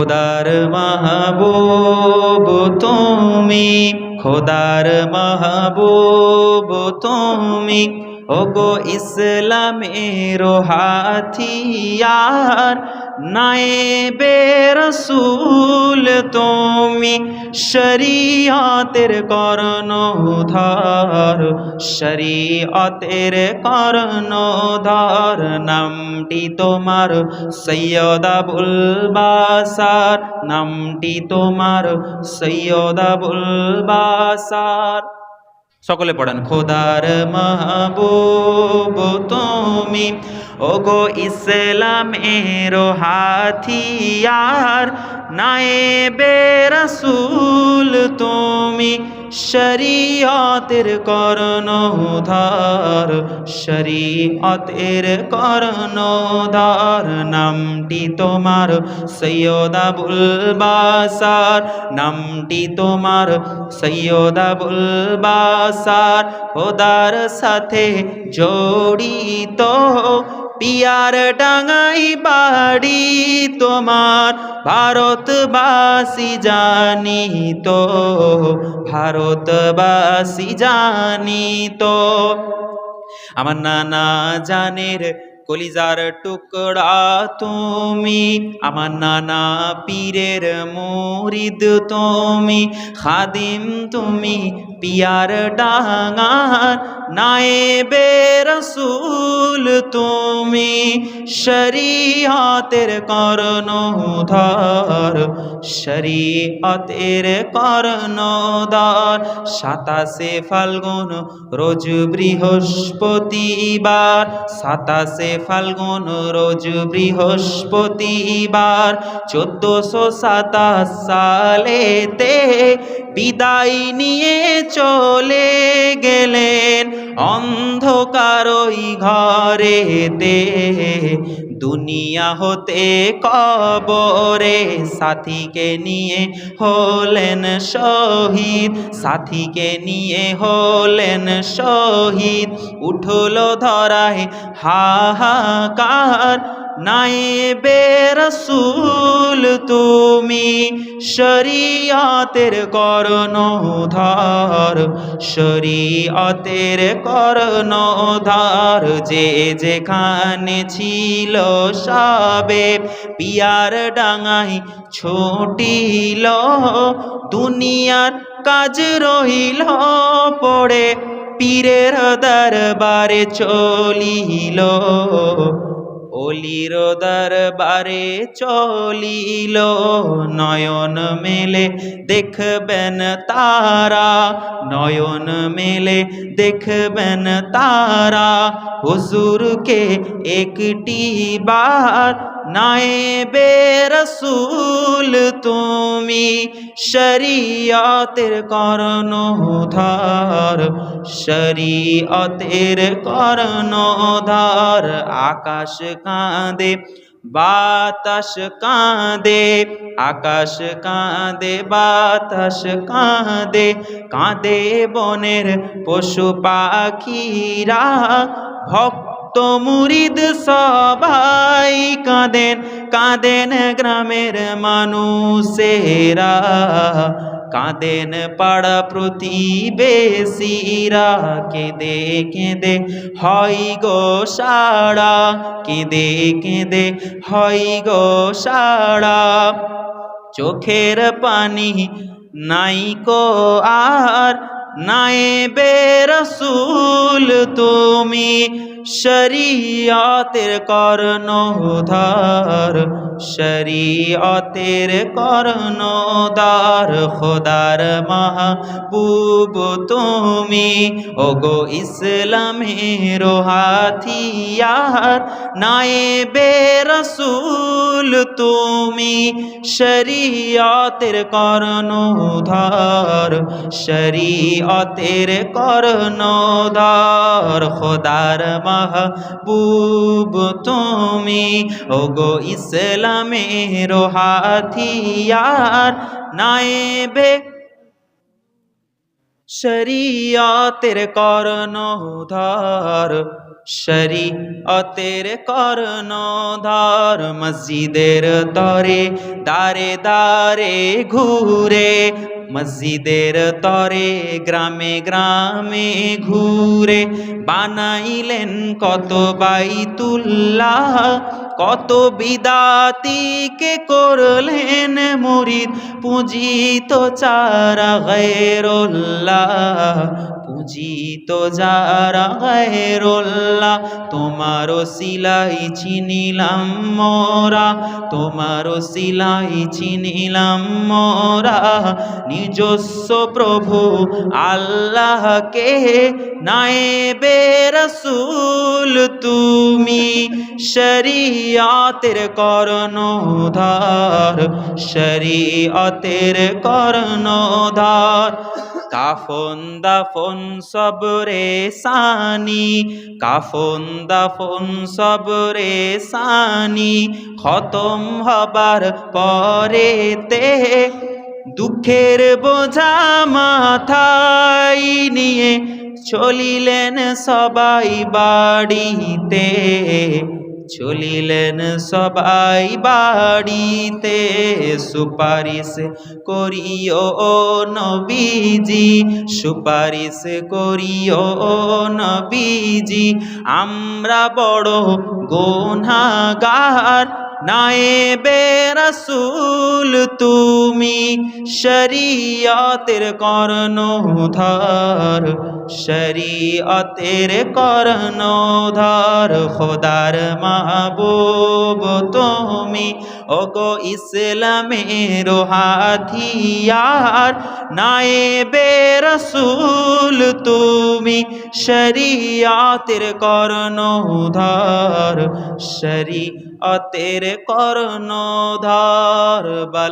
খোদার মাহবুব তুমি খোদার মাহবুব তুমি। ওগো ইসলামের হাথিয়ার নায়েবে রসুল তুমি শরিয়তের কর্ণধার শরিয়তের কর্ণধার নামটি তোমার সৈয়দা বুলবাসার নামটি তোমার সৈয়দা বুলবাসার সকলে পড়েন খোদার মাহবুব তুমি ওগো ইসলামের হাথিয়ার নায়েবে রসুল তুমি। শরিয়তের কর্ণধার শরিয়তের কর্ণধার নামটি তোমার সৈয়দা বুলবাসার নামটি তোমার সৈয়দা বুলবাসার খোদার সাথে জড়িত পিয়ার ডাঙাই বাড়ি তোমার, ভারতবাসী জানি তো ভারতবাসী জানি তো আমার নানা জানের কলিজার টুকরা তুমি, আমার নানা পীরের মুরিদ তুমি, খাদিম তুমি পিয়ার ডাঙার নায়েবে রসুল তুমি শরিয়তের কর্ণধার শরিয়তের কর্ণধার। সাতাশে ফাল্গুন রোজ বৃহস্পতিবার, সাতাশে ফাল্গুন রোজ বৃহস্পতিবার। চোদ্দশো সাতাশ সালেতে বিদায় নিয়ে চলে গেলেন অন্ধকার ওই ঘরেতে। দুনিয়া হতে কবরে সাথীকে নিয়ে হলেন শহীদ, সাথীকে নিয়ে হলেন শহীদ। উঠল ধরায় হাহাকার নাইবে রসুল, তুমি শরিয়তের কর্ণধার। শরিয়তের কর্ণধার যে যেখানে ছিল সাবে, পিয়ার ডাঙাই ছোটিল। দুনিয়ার কাজ রহিল পড়ে পীরের দরবারে চলিল। অলির দরবারে চলিল নয়ন মেলে দেখবেন তারা নয়ন মেলে দেখবেন তারা। হুজুরকে একটি বার নায়েবে রসুল তুমি শরিয়তের কর্ণধার শরিয়তের কর্ণধার, আকাশ কাঁদে, বাতাস কাঁদে, আকাশ কাঁদে, বাতাস কাঁদে কাঁদে বনের পশু পাখিরা, ভক্ত মুরিদ সবাই কাঁদেন কাঁদেন গ্রামের মানুষেরা। কাঁদেন পাড়া প্রতিবেশীরা, কেঁদে কেঁদে, হয় গো সাড়া কেঁদে কেঁদে, হয় গো সাড়া চোখের পানি নাই কো আর নাইবে রসুল তুমি। শরিয়তের কর্ণধার শরিয়তের কর্ণধার খোদার মাহবুব তুমি। ওগো ইসলামের হাথিয়ার নায়েবে রসুল তুমি শরিয়তের কর্ণধার শরিয়তের কর্ণধার। খোদার মাহবুব তুমি ওগো ইসলামের হাথিয়ার নায়েবে। শরিয়তের কর্ণধার শরীয়তের কর্ণধার মসজিদের তরে দারে দারে ঘুরে, মসজিদের তরে, গ্রামে গ্রামে ঘুরে। বানাইলেন কত বাইতুল্লাহ, কত বিদাতিকে করলেন মুরিদ, পূজিত চারা গৈরুল্লাহ পূজিত যারা গৈরুল্লাহ তোমারও সিলাই চিনিলাম মোরা, তোমারও সিলাই চিনিলাম মোরা। নিজস্ব প্রভু আল্লাহকে, নায়েবে রসুল তুমি, শরিয়াতের কর্ণধার, শরিয়তের কর্ণধার। কাফন দাফন সবরে সানি, কাফন দাফন সবরে সানি, খতম হবার পরেতে দুঃখের বোঝা মাথায় নিয়ে চলিলেন সবাই বাড়িতে। চলিলেন সবাই বাড়িতে সুপারিশ করিও নবীজি সুপারিশ করিও নবীজি আমরা বড় গোনাগার নায়েবে রসুল, তুমি শরিয়তের কর্ণধার শরিয়তের কর্ণধার, খোদার মাহবুব তুমি। ওগো ইসলামের হাথিয়ার নায়েবে রসুল, তুমি শরিয়তের কর্ণধার ତେରେ କରନ ଧର ବାଲ